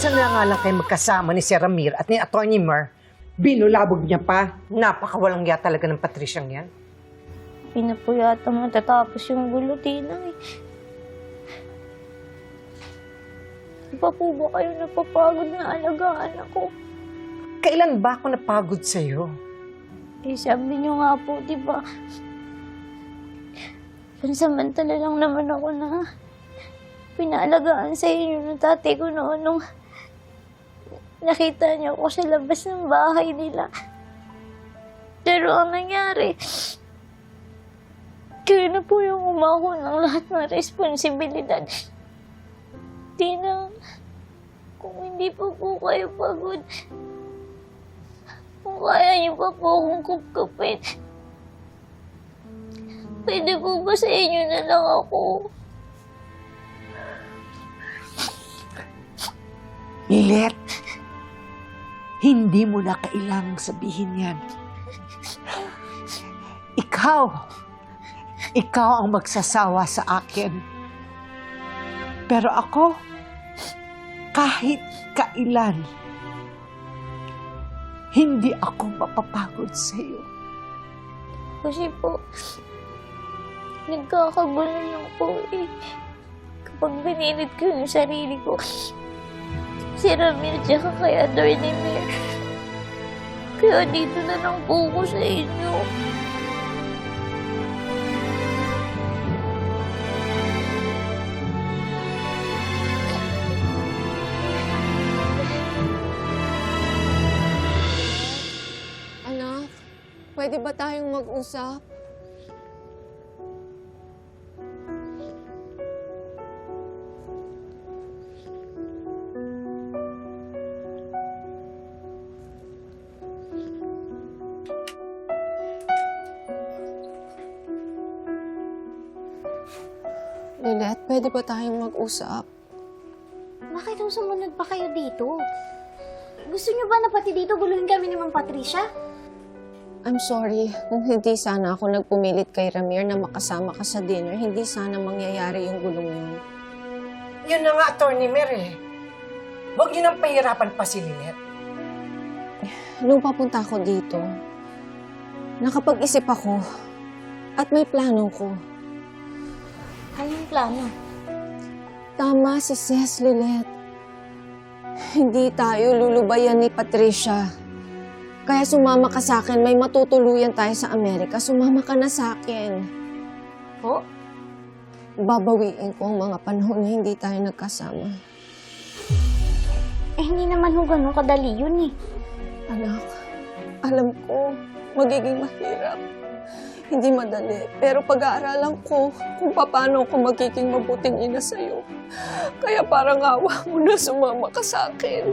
Saan na nga lang kayo magkasama ni Sir Ramir at ni Atty. Mer? Binulabog niya pa. Napakawalang ya talaga ng Patrisyang yan. Hindi na po yata matatapos yung gulo, Tina eh. Di pa po ba kayo napapagod na alagaan ako? Kailan ba ako napagod sa'yo? Eh, sabi niyo nga po, di ba? Pansamantala lang naman ako na pinaalagaan sa inyo ng tatay ko noon nung nakita niyo ako sa labas ng bahay nila. Pero ang nangyari, kayo na po yung umako ng lahat ng responsibilidad. Di na, kung hindi pa po kayo pagod, kung kaya niyo pa po akong kupkupin, pwede po ba sa inyo na lang ako? Lilet, hindi mo na kailangang sabihin yan. Ikaw, ikaw ang magsasawa sa akin. Pero ako, kahit kailan, hindi ako mapapagod sa iyo. Kasi po, nagkakagulo lang po eh. Kapag binilit ko yung sarili ko, si Ramir tsaka kay Atty. Mir. Kaya dito na lang po ko sa inyo. Anak, pwede ba tayong mag-usap? Lilet, pwede ba tayong mag-usap? Bakit ang sumunod pa kayo dito? Gusto niyo ba na pati dito guluhin kami ni Mang Patricia? I'm sorry kung hindi sana ako nagpumilit kay Ramir na makasama ka sa dinner. Hindi sana mangyayari yung gulong yun. Yun na nga, Atty. Mer eh. Huwag niyo nang pahirapan pa si Lilet. Nung papunta ako dito, nakapag-isip ako at may plano ko. Anong plano? Tama si Ces Lilet. Hindi tayo lulubayan ni Patricia. Kaya sumama ka sa akin, may matutuluyan tayo sa Amerika. Sumama ka na sa akin. Po? Babawiin ko ang mga panahon na hindi tayo nagkasama. Eh, hindi naman ho ganun kadali yun eh. Anak, alam ko, magiging mahirap. Hindi madali, pero pag-aaralan ko kung paano ako magiging mabuting ina sa'yo. Kaya parang awa mo na sumama ka sa akin.